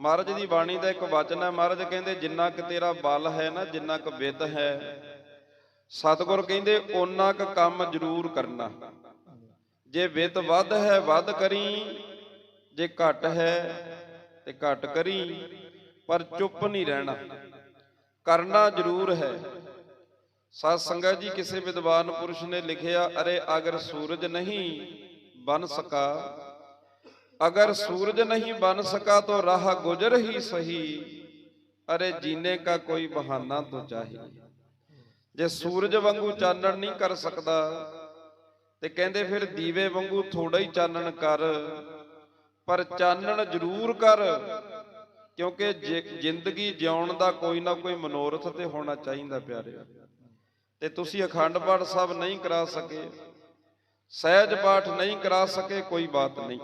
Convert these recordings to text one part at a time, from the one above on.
ਮਹਾਰਾਜ ਦੀ ਬਾਣੀ ਦਾ ਇੱਕ ਵਚਨ ਹੈ, ਮਹਾਰਾਜ ਕਹਿੰਦੇ, ਜਿੰਨਾ ਕੁ ਤੇਰਾ ਬਲ ਹੈ ਨਾ, ਜਿੰਨਾ ਕੁ ਵਿੱਤ ਹੈ, ਸਤਿਗੁਰ ਕਹਿੰਦੇ, ਓਨਾ ਕੁ ਕੰਮ ਜ਼ਰੂਰ ਕਰਨਾ। ਜੇ ਵਿੱਤ ਵੱਧ ਹੈ, ਵੱਧ ਕਰੀ, ਜੇ ਘਟ ਹੈ, ਤੇ ਘਟ ਕਰੀ, ਪਰ ਚੁੱਪ ਨਹੀਂ ਰਹਿਣਾ। ਕਰਨਾ ਜ਼ਰੂਰ ਹੈ। ਸਾਧ ਸੰਗਤ ਜੀ, ਕਿਸੇ ਵਿਦਵਾਨ ਪੁਰਸ਼ ਨੇ ਲਿਖਿਆ, ਅਰੇ ਅਗਰ ਸੂਰਜ ਨਹੀਂ ਬਨ ਸਕਾ अगर सूरज नहीं बन सका तो राह गुजर ही सही अरे जीने का कोई बहाना तो चाहिए ਜੇ ਸੂਰਜ ਵਾਂਗੂ ਚਾਨਣ ਨਹੀਂ ਕਰ ਸਕਦਾ ਤੇ ਕਹਿੰਦੇ ਫਿਰ ਦੀਵੇ ਵਾਂਗੂ ਥੋੜਾ ਹੀ ਚਾਨਣ ਕਰ ਪਰ ਚਾਨਣ ਜ਼ਰੂਰ ਕਰ ਕਿਉਂਕਿ ਜੇ- ਜ਼ਿੰਦਗੀ ਜਿਉਣ ਦਾ ਕੋਈ ਨਾ ਕੋਈ ਮਨੋਰਥ ਤੇ ਹੋਣਾ ਚਾਹੀਦਾ ਪਿਆਰਿਓ ਤੇ ਤੁਸੀਂ ਅਖੰਡ ਪਾਠ ਸਾਹਿਬ ਨਹੀਂ ਕਰਾ ਸਕੇ ਸਹਿਜ ਪਾਠ ਨਹੀਂ ਕਰਾ ਸਕੇ ਕੋਈ ਬਾਤ ਨਹੀਂ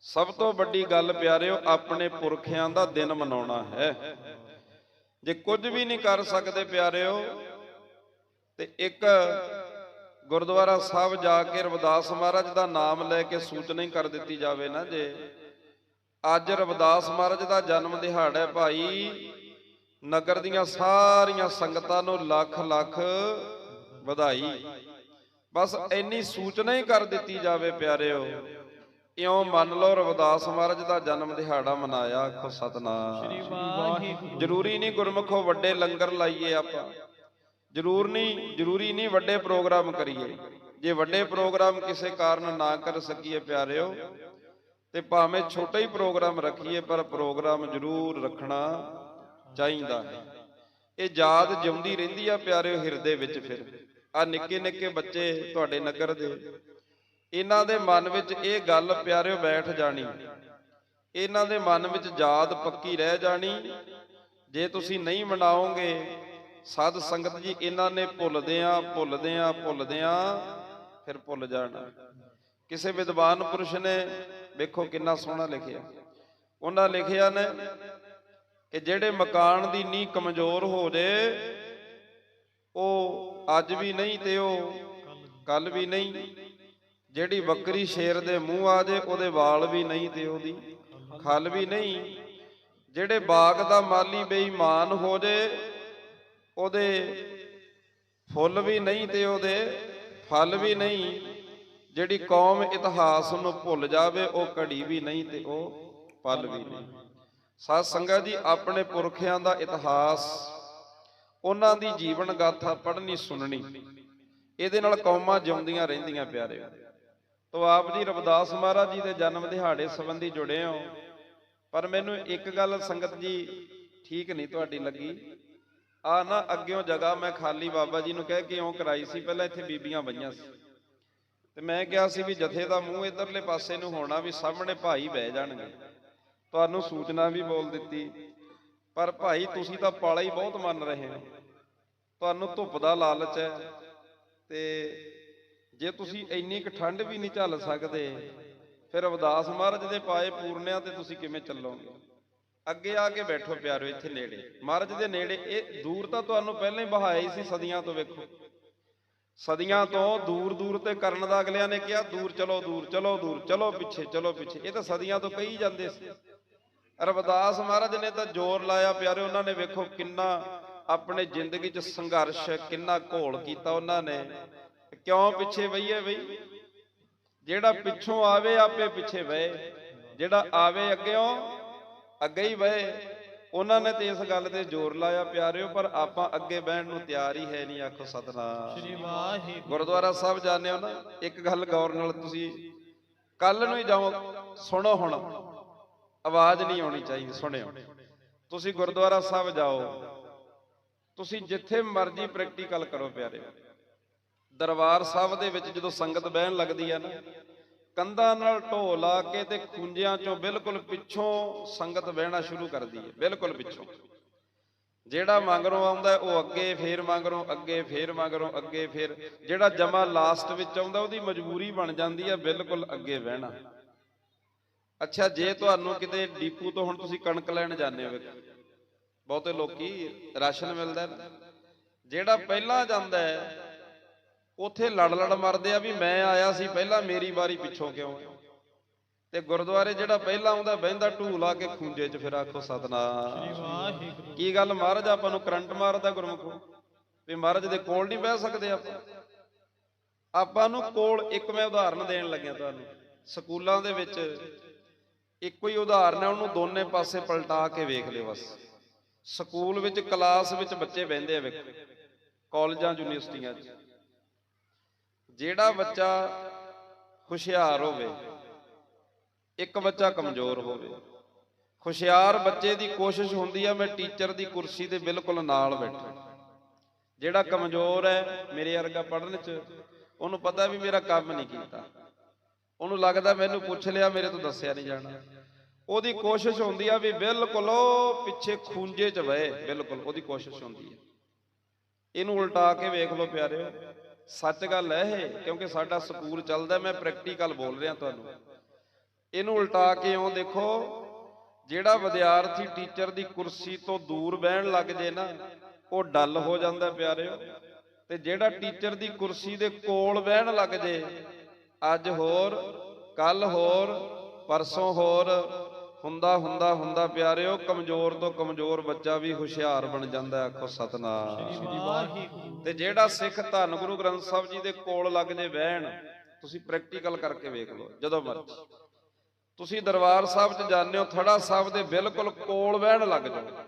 ਸਭ ਤੋਂ ਵੱਡੀ ਗੱਲ ਪਿਆਰਿਓ, ਆਪਣੇ ਪੁਰਖਿਆਂ ਦਾ ਦਿਨ ਮਨਾਉਣਾ ਹੈ। ਜੇ ਕੁਝ ਵੀ ਨਹੀਂ ਕਰ ਸਕਦੇ ਪਿਆਰਿਓ, ਤੇ ਇੱਕ ਗੁਰਦੁਆਰਾ ਸਾਹਿਬ ਜਾ ਕੇ ਰਵਿਦਾਸ ਮਹਾਰਾਜ ਦਾ ਨਾਮ ਲੈ ਕੇ ਸੂਚਨਾ ਹੀ ਕਰ ਦਿੱਤੀ ਜਾਵੇ ਨਾ ਜੇ। ਅੱਜ ਰਵਿਦਾਸ ਮਹਾਰਾਜ ਦਾ ਜਨਮ ਦਿਹਾੜਾ ਹੈ ਭਾਈ। ਨਗਰ ਦੀਆਂ ਸਾਰੀਆਂ ਸੰਗਤਾਂ ਨੂੰ ਲੱਖ ਲੱਖ ਵਧਾਈ। ਬਸ ਇੰਨੀ ਸੂਚਨਾ ਹੀ ਕਰ ਦਿੱਤੀ ਜਾਵੇ ਪਿਆਰਿਓ। ਇਉਂ ਮੰਨ ਲਓ ਰਵਿਦਾਸ ਮਹਾਰਾਜ ਦਾ ਜਨਮ ਦਿਹਾੜਾ ਮਨਾਇਆ ਆਖੋ ਸਤਨਾਮ। ਜ਼ਰੂਰੀ ਨਹੀਂ ਗੁਰਮਖੋ ਵੱਡੇ ਲੰਗਰ ਲਾਈਏ ਆਪਾਂ। ਜ਼ਰੂਰ ਨਹੀਂ ਜ਼ਰੂਰੀ ਨਹੀਂ ਵੱਡੇ ਪ੍ਰੋਗਰਾਮ ਕਰੀਏ। ਜੇ ਵੱਡੇ ਪ੍ਰੋਗਰਾਮ ਕਿਸੇ ਕਾਰਨ ਨਾ ਕਰ ਸਕੀਏ ਪਿਆਰਿਓ ਤੇ ਭਾਵੇਂ ਛੋਟਾ ਹੀ ਪ੍ਰੋਗਰਾਮ ਰੱਖੀਏ ਪਰ ਪ੍ਰੋਗਰਾਮ ਜ਼ਰੂਰ ਰੱਖਣਾ ਚਾਹੀਦਾ ਹੈ। ਇਹ ਯਾਦ ਜਿਉਂਦੀ ਰਹਿੰਦੀ ਆ ਪਿਆਰਿਓ ਹਿਰਦੇ ਵਿੱਚ ਫਿਰ। ਆ ਨਿੱਕੇ ਨਿੱਕੇ ਬੱਚੇ ਤੁਹਾਡੇ ਨਗਰ ਦੇ। ਇਹਨਾਂ ਦੇ ਮਨ ਵਿੱਚ ਇਹ ਗੱਲ ਪਿਆਰਿਓ ਬੈਠ ਜਾਣੀ। ਇਹਨਾਂ ਦੇ ਮਨ ਵਿੱਚ ਯਾਦ ਪੱਕੀ ਰਹਿ ਜਾਣੀ। ਜੇ ਤੁਸੀਂ ਨਹੀਂ ਮਨਾਓਗੇ ਸਾਧ ਸੰਗਤ ਜੀ ਇਹਨਾਂ ਨੇ ਭੁੱਲਦਿਆਂ ਭੁੱਲਦਿਆਂ ਭੁੱਲਦਿਆਂ ਫਿਰ ਭੁੱਲ ਜਾਣਾ। ਕਿਸੇ ਵਿਦਵਾਨ ਪੁਰਸ਼ ਨੇ ਵੇਖੋ ਕਿੰਨਾ ਸੋਹਣਾ ਲਿਖਿਆ। ਉਹਨਾਂ ਲਿਖਿਆ ਨੇ ਕਿ ਜਿਹੜੇ ਮਕਾਨ ਦੀ ਨੀਂਹ ਕਮਜ਼ੋਰ ਹੋ ਜੇ ਉਹ ਅੱਜ ਵੀ ਨਹੀਂ ਤੇ ਉਹ ਕੱਲ ਵੀ ਨਹੀਂ। ਜਿਹੜੀ ਬੱਕਰੀ ਸ਼ੇਰ ਦੇ ਮੂੰਹ ਆ ਜੇ, ਉਹਦੇ ਵਾਲ ਵੀ ਨਹੀਂ ਤੇ ਉਹਦੀ ਖਲ ਵੀ ਨਹੀਂ। ਜਿਹੜੇ ਬਾਗ ਦਾ ਮਾਲੀ ਬੇਈਮਾਨ ਹੋ ਜੇ, ਉਹਦੇ ਫੁੱਲ ਵੀ ਨਹੀਂ ਤੇ ਉਹਦੇ ਫਲ ਵੀ ਨਹੀਂ। ਜਿਹੜੀ ਕੌਮ ਇਤਿਹਾਸ ਨੂੰ ਭੁੱਲ ਜਾਵੇ, ਉਹ ਘੜੀ ਵੀ ਨਹੀਂ ਤੇ ਉਹ ਪਲ ਵੀ ਨਹੀਂ। ਸਾਧ ਸੰਗਤ ਜੀ, ਆਪਣੇ ਪੁਰਖਿਆਂ ਦਾ ਇਤਿਹਾਸ, ਉਹਨਾਂ ਦੀ ਜੀਵਨ ਗਾਥਾ ਪੜ੍ਹਨੀ ਸੁਣਨੀ, ਇਹਦੇ ਨਾਲ ਕੌਮਾਂ ਜਿਉਂਦੀਆਂ ਰਹਿੰਦੀਆਂ ਪਿਆਰੇ ਤੋ ਆਪ ਜੀ ਰਵਿਦਾਸ ਮਹਾਰਾਜ ਜੀ ਦੇ ਜਨਮ ਦਿਹਾੜੇ ਸੰਬੰਧੀ ਜੁੜੇ ਹੋ। ਪਰ ਮੈਨੂੰ ਇੱਕ ਗੱਲ ਸੰਗਤ ਜੀ ਠੀਕ ਨਹੀਂ ਤੁਹਾਡੀ ਲੱਗੀ। ਆ ਨਾ ਅੱਗਿਓਂ ਜਗ੍ਹਾ ਮੈਂ ਖਾਲੀ ਬਾਬਾ ਜੀ ਨੂੰ ਕਹਿ ਕੇ ਇਉਂ ਕਰਾਈ ਸੀ, ਪਹਿਲਾਂ ਇੱਥੇ ਬੀਬੀਆਂ ਬਈਆਂ ਸੀ। ਤੇ ਮੈਂ ਕਿਹਾ ਸੀ ਵੀ ਜਥੇ ਦਾ ਮੂੰਹ ਇਧਰਲੇ ਪਾਸੇ ਨੂੰ ਹੋਣਾ ਵੀ ਸਾਹਮਣੇ ਭਾਈ ਬਹਿ ਜਾਣਗੇ। ਤੁਹਾਨੂੰ ਸੂਚਨਾ ਵੀ ਬੋਲ ਦਿੱਤੀ। ਪਰ ਭਾਈ ਤੁਸੀਂ ਤਾਂ ਪਾਲਾ ਹੀ ਬਹੁਤ ਮੰਨ ਰਹੇ ਹੋ। ਤੁਹਾਨੂੰ ਧੁੱਪ ਦਾ ਲਾਲਚ ਹੈ। ਤੇ ਜੇ ਤੁਸੀਂ ਇੰਨੀ ਕੁ ਠੰਡ ਵੀ ਨਹੀਂ ਝੱਲ ਸਕਦੇ, ਫਿਰ ਅਵਦਾਸ ਮਹਾਰਾਜ ਦੇ ਪਾਏ ਪੂਰਨਿਆਂ ਤੇ ਤੁਸੀਂ ਕਿਵੇਂ ਚੱਲੋਗੇ? ਅੱਗੇ ਆ ਕੇ ਬੈਠੋ ਪਿਆਰੋ ਇੱਥੇ ਨੇੜੇ। ਮਹਾਰਾਜ ਦੇ ਨੇੜੇ, ਇਹ ਦੂਰ ਤਾਂ ਤੁਹਾਨੂੰ ਪਹਿਲਾਂ ਹੀ ਬਹਾਇਆ ਹੀ ਸੀ ਸਦੀਆਂ ਤੋਂ ਵੇਖੋ। ਸਦੀਆਂ ਤੋਂ ਦੂਰ ਦੂਰ ਤੇ ਕਰਨ ਦਾ ਅਗਲਿਆਂ ਨੇ ਕਿਹਾ, ਦੂਰ ਚਲੋ ਦੂਰ ਚਲੋ ਦੂਰ ਚਲੋ, ਪਿੱਛੇ ਚਲੋ, ਪਿੱਛੇ। ਇਹ ਤਾਂ ਸਦੀਆਂ ਤੋਂ ਕਹੀ ਜਾਂਦੇ ਸੀ। ਰਵਦਾਸ ਮਹਾਰਾਜ ਨੇ ਤਾਂ ਜ਼ੋਰ ਲਾਇਆ, ਪਿਆਰੇ, ਉਹਨਾਂ ਨੇ ਵੇਖੋ ਕਿੰਨਾ ਆਪਣੇ ਜ਼ਿੰਦਗੀ 'ਚ ਸੰਘਰਸ਼, ਕਿੰਨਾ ਘੋਲ ਕੀਤਾ ਉਹਨਾਂ ਨੇ। ਕਿਉਂ ਪਿੱਛੇ ਵਈਏ ਬਈ? ਜਿਹੜਾ ਪਿੱਛੋਂ ਆਵੇ ਆਪੇ ਪਿੱਛੇ ਵਏ ਜਿਹੜਾ ਆਵੇ ਅੱਗਿਓਂ ਅੱਗੇ ਹੀ ਵਏ ਉਹਨਾਂ ਨੇ ਤੇ ਇਸ ਗੱਲ ਤੇ ਜ਼ੋਰ ਲਾਇਆ ਪਿਆਰਿਓ ਪਰ ਆਪਾਂ ਅੱਗੇ ਬਹਿਣ ਨੂੰ ਤਿਆਰ ਹੀ ਹੈ ਨਹੀਂ ਆਖੋ ਸਤਨਾਮ। ਸ੍ਰੀ ਵਾਹਿਗੁਰੂ। ਗੁਰਦੁਆਰਾ ਸਾਹਿਬ ਜਾਂਦੇ ਹੋ ਨਾ ਇੱਕ ਗੱਲ ਗੌਰ ਨਾਲ ਤੁਸੀਂ ਕੱਲ ਨੂੰ ਹੀ ਜਾਓ ਸੁਣੋ ਹੁਣ। ਆਵਾਜ਼ ਨਹੀਂ ਆਉਣੀ ਚਾਹੀਦੀ ਸੁਣਿਓ। ਤੁਸੀਂ ਗੁਰਦੁਆਰਾ ਸਾਹਿਬ ਜਾਓ। ਤੁਸੀਂ ਜਿੱਥੇ ਮਰਜ਼ੀ ਪ੍ਰੈਕਟੀਕਲ ਕਰੋ ਪਿਆਰੇ ਦਰਬਾਰ ਸਾਹਿਬ ਦੇ ਵਿੱਚ ਜਦੋਂ ਸੰਗਤ ਬਹਿਣ ਲੱਗਦੀ ਹੈ ਨਾ, ਕੰਧਾਂ ਨਾਲ ਢੋ ਲਾ ਕੇ ਤੇ ਖੁੰਝਿਆਂ ਚੋਂ ਬਿਲਕੁਲ ਪਿੱਛੋਂ ਸੰਗਤ ਬਹਿਣਾ ਸ਼ੁਰੂ ਕਰਦੀ ਹੈ, ਬਿਲਕੁਲ ਪਿੱਛੋਂ। ਜਿਹੜਾ ਮੰਗਰੋਂ ਆਉਂਦਾ ਉਹ ਅੱਗੇ ਫੇਰ ਮੰਗਰੋਂ, ਅੱਗੇ ਫੇਰ ਮੰਗਰੋਂ, ਅੱਗੇ ਫੇਰ। ਜਿਹੜਾ ਜਮਾ ਲਾਸਟ ਵਿੱਚ ਆਉਂਦਾ ਉਹਦੀ ਮਜਬੂਰੀ ਬਣ ਜਾਂਦੀ ਹੈ ਬਿਲਕੁਲ ਅੱਗੇ ਬਹਿਣਾ। ਅੱਛਾ, ਜੇ ਤੁਹਾਨੂੰ ਕਿਤੇ ਡੀਪੂ ਤੋਂ ਹੁਣ ਤੁਸੀਂ ਕਣਕ ਲੈਣ ਜਾਂਦੇ ਹੋ, ਬਹੁਤੇ ਲੋਕੀ ਰਾਸ਼ਨ ਮਿਲਦਾ। ਜਿਹੜਾ ਪਹਿਲਾਂ ਜਾਂਦਾ ਹੈ ਉੱਥੇ ਲੜ ਲੜ ਮਰਦੇ ਆ ਵੀ ਮੈਂ ਆਇਆ ਸੀ ਪਹਿਲਾਂ ਮੇਰੀ ਵਾਰੀ ਪਿੱਛੋਂ ਕਿਉਂ? ਤੇ ਗੁਰਦੁਆਰੇ ਜਿਹੜਾ ਪਹਿਲਾਂ ਆਉਂਦਾ ਬਹਿੰਦਾ ਢੂ ਲਾ ਕੇ ਖੂੰਜੇ 'ਚ ਫਿਰ ਆਖੋ ਸਤਨਾਮ। ਕੀ ਗੱਲ ਮਹਾਰਾਜ ਆਪਾਂ ਨੂੰ ਕਰੰਟ ਮਾਰਦਾ ਗੁਰਮੁਖੋ? ਵੀ ਮਹਾਰਾਜ ਦੇ ਕੋਲ ਨਹੀਂ ਬਹਿ ਸਕਦੇ ਆਪਾਂ। ਆਪਾਂ ਨੂੰ ਕੋਲ ਇੱਕ ਮੈਂ ਉਦਾਹਰਨ ਦੇਣ ਲੱਗਿਆ ਤੁਹਾਨੂੰ। ਸਕੂਲਾਂ ਦੇ ਵਿੱਚ ਇੱਕੋ ਹੀ ਉਦਾਹਰਨ ਹੈ ਉਹਨੂੰ ਦੋਨੇ ਪਾਸੇ ਪਲਟਾ ਕੇ ਵੇਖ ਲਿਓ ਬਸ। ਸਕੂਲ ਵਿੱਚ ਕਲਾਸ ਵਿੱਚ ਬੱਚੇ ਬਹਿੰਦੇ ਆ ਵੇਖੋ। ਕਾਲਜਾਂ ਯੂਨੀਵਰਸਿਟੀਆਂ 'ਚ। ਜਿਹੜਾ ਬੱਚਾ ਹੁਸ਼ਿਆਰ ਹੋਵੇ, ਇੱਕ ਬੱਚਾ ਕਮਜ਼ੋਰ ਹੋਵੇ। ਹੁਸ਼ਿਆਰ ਬੱਚੇ ਦੀ ਕੋਸ਼ਿਸ਼ ਹੁੰਦੀ ਆ, ਮੈਂ ਟੀਚਰ ਦੀ ਕੁਰਸੀ ਦੇ ਬਿਲਕੁਲ ਨਾਲ ਬੈਠਾਂ। ਜਿਹੜਾ ਕਮਜ਼ੋਰ ਹੈ, ਮੇਰੇ ਵਰਗਾ ਪੜ੍ਹਨ 'ਚ, ਉਹਨੂੰ ਪਤਾ ਵੀ ਮੇਰਾ ਕੰਮ ਨਹੀਂ ਕੀਤਾ। ਉਹਨੂੰ ਲੱਗਦਾ ਮੈਨੂੰ ਪੁੱਛ ਲਿਆ, ਮੇਰੇ ਤੋਂ ਦੱਸਿਆ ਨਹੀਂ ਜਾਣਾ। ਉਹਦੀ ਕੋਸ਼ਿਸ਼ ਹੁੰਦੀ ਆ ਵੀ ਬਿਲਕੁਲ ਉਹ ਪਿੱਛੇ ਖੂੰਜੇ 'ਚ ਵਏ ਬਿਲਕੁਲ ਉਹਦੀ ਕੋਸ਼ਿਸ਼ ਹੁੰਦੀ ਹੈ ਇਹਨੂੰ ਉਲਟਾ ਕੇ ਵੇਖ ਲਓ ਪਿਆਰਿਓ। ਸੱਚ ਗੱਲ ਹੈ ਇਹ, ਕਿਉਂਕਿ ਸਾਡਾ ਸਕੂਲ ਚੱਲਦਾ, ਮੈਂ ਪ੍ਰੈਕਟੀਕਲ ਬੋਲ ਰਿਹਾ ਤੁਹਾਨੂੰ। ਇਹਨੂੰ ਉਲਟਾ ਕੇ ਇਉਂ ਦੇਖੋ, ਜਿਹੜਾ ਵਿਦਿਆਰਥੀ ਟੀਚਰ ਦੀ ਕੁਰਸੀ ਤੋਂ ਦੂਰ ਬਹਿਣ ਲੱਗ ਜੇ ਨਾ, ਉਹ ਡੱਲ ਹੋ ਜਾਂਦਾ ਪਿਆਰਿਓ। ਤੇ ਜਿਹੜਾ ਟੀਚਰ ਦੀ ਕੁਰਸੀ ਦੇ ਕੋਲ ਬਹਿਣ ਲੱਗ ਜੇ, ਅੱਜ ਹੋਰ ਕੱਲ ਹੋਰ, ਪਰਸੋਂ ਹੋਰ ਹੁੰਦਾ ਹੁੰਦਾ ਹੁੰਦਾ ਪਿਆਰਿਓ ਕਮਜ਼ੋਰ ਤੋਂ ਕਮਜ਼ੋਰ ਬੱਚਾ ਵੀ ਹੁਸ਼ਿਆਰ ਬਣ ਜਾਂਦਾ ਆਖੋ ਸਤਨਾਮ। ਤੇ ਜਿਹੜਾ ਸਿੱਖ ਧੰਨ ਗੁਰੂ ਗ੍ਰੰਥ ਸਾਹਿਬ ਜੀ ਦੇ ਕੋਲ ਲੱਗ ਜੇ ਬਹਿਣ ਤੁਸੀਂ ਪ੍ਰੈਕਟੀਕਲ ਕਰਕੇ ਵੇਖ ਲਓ ਜਦੋਂ ਮਰਜ਼ੀ। ਤੁਸੀਂ ਦਰਬਾਰ ਸਾਹਿਬ 'ਚ ਜਾਂਦੇ ਹੋ ਥੜਾ ਸਾਹਿਬ ਦੇ ਬਿਲਕੁਲ ਕੋਲ ਬਹਿਣ ਲੱਗ ਜਾਓ।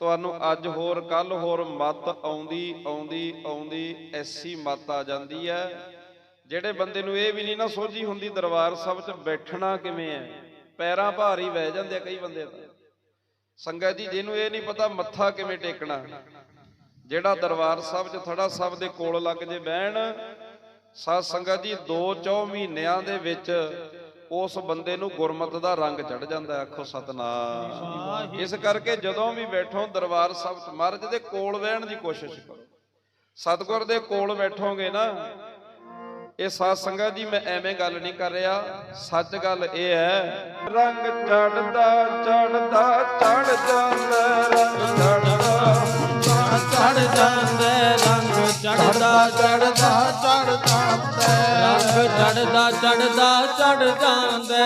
ਤੁਹਾਨੂੰ ਅੱਜ ਹੋਰ ਕੱਲ ਹੋਰ ਮਤ ਆਉਂਦੀ ਆਉਂਦੀ ਆਉਂਦੀ ਐਸੀ ਮਤ ਆ ਜਾਂਦੀ ਹੈ। ਜਿਹੜੇ ਬੰਦੇ ਨੂੰ ਇਹ ਵੀ ਨਹੀਂ ਨਾ ਸੋਝੀ ਹੁੰਦੀ ਦਰਬਾਰ ਸਾਹਿਬ 'ਚ ਬੈਠਣਾ ਕਿਵੇਂ ਹੈ? ਪੈਰਾਂ ਭਾਰੀ ਬਹਿ ਜਾਂਦੇ ਕਈ ਬੰਦੇ ਤਾਂ। ਸੰਗਤ ਜੀ, ਜਿਹਨੂੰ ਇਹ ਨਹੀਂ ਪਤਾ ਮੱਥਾ ਕਿਵੇਂ ਟੇਕਣਾ, ਜਿਹੜਾ ਦਰਬਾਰ ਸਾਹਿਬ 'ਚ ਥੜਾ ਸਾਹਿਬ ਦੇ ਕੋਲ ਲੱਗ ਜੇ ਬਹਿਣ, ਸਾਧ ਸੰਗਤ ਜੀ 2-4 ਮਹੀਨਿਆਂ ਦੇ ਵਿੱਚ ਉਸ ਬੰਦੇ ਨੂੰ ਗੁਰਮਤ ਦਾ ਰੰਗ ਚੜ ਜਾਂਦਾ, ਆਖੋ ਸਤਨਾਮ। ਇਸ ਕਰਕੇ ਜਦੋਂ ਵੀ ਬੈਠੋ ਦਰਬਾਰ ਸਾਹਿਬ ਮਹਾਰਾਜ ਦੇ ਕੋਲ ਬਹਿਣ ਦੀ ਕੋਸ਼ਿਸ਼ ਕਰੋ। ਸਤਿਗੁਰ ਦੇ ਕੋਲ ਬੈਠੋਗੇ ਨਾ ਇਹ ਸਾਧ ਸੰਗਤ ਜੀ ਮੈਂ ਐਵੇਂ ਗੱਲ ਨਹੀਂ ਕਰ ਰਿਹਾ। ਸੱਚ ਗੱਲ ਇਹ ਹੈ। ਰੰਗ ਚੜਦਾ ਚੜਦਾ ਚੜ ਜਾਂਦਾ ਰੰਗ ਚੜਦਾ। ਚੜ ਜਾਂਦੇ ਰੰਗ ਚੜਦਾ ਚੜਦਾ। ਚੜ ਜਾਂਦੇ ਰੰਗ ਚੜਦਾ ਚੜਦਾ ਚੜ ਜਾਂਦੇ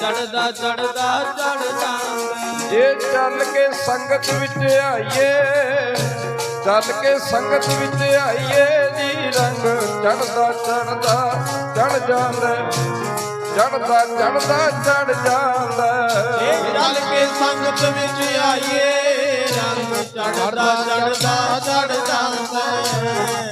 ਚੜਦਾ ਚੜਦਾ ਚੜ ਜਾਂਦੇ। ਜੇ ਚੱਲ ਕੇ ਸੰਗਤ ਵਿੱਚ ਆਈਏ ਚੱਲ ਕੇ ਸੰਗਤ ਵਿੱਚ ਆਈਏ ਜੀ ਰੰਗ ਚੜਦਾ ਚੜਦਾ ਚੜ ਜਾਂਦਾ ਚੜਦਾ ਚੜਦਾ ਚੜ ਜਾਂਦਾ। ਚੱਲ ਕੇ ਸੰਗਤ ਵਿੱਚ ਆਈਏ। ਚੜਦਾ ਚੜਦਾ ਚੜਦਾ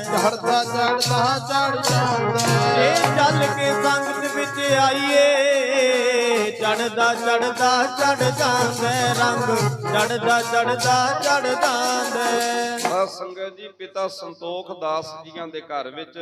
ਚੜਦਾ ਚੜ ਜਾਂਦੇ ਇਹ ਚੱਲ ਕੇ ਸੰਗਤ ਵਿੱਚ ਆਈਏ। ਚੜਦਾ ਚੜਦਾ ਚੜ ਜਾਂਦੇ ਰੰਗ ਚੜਦਾ ਚੜਦਾ ਚੜ ਜਾਂਦੇ ਸੰਗਤ ਜੀ ਪਿਤਾ ਸੰਤੋਖ ਦਾਸ ਜੀਆਂ ਦੇ ਘਰ ਵਿੱਚ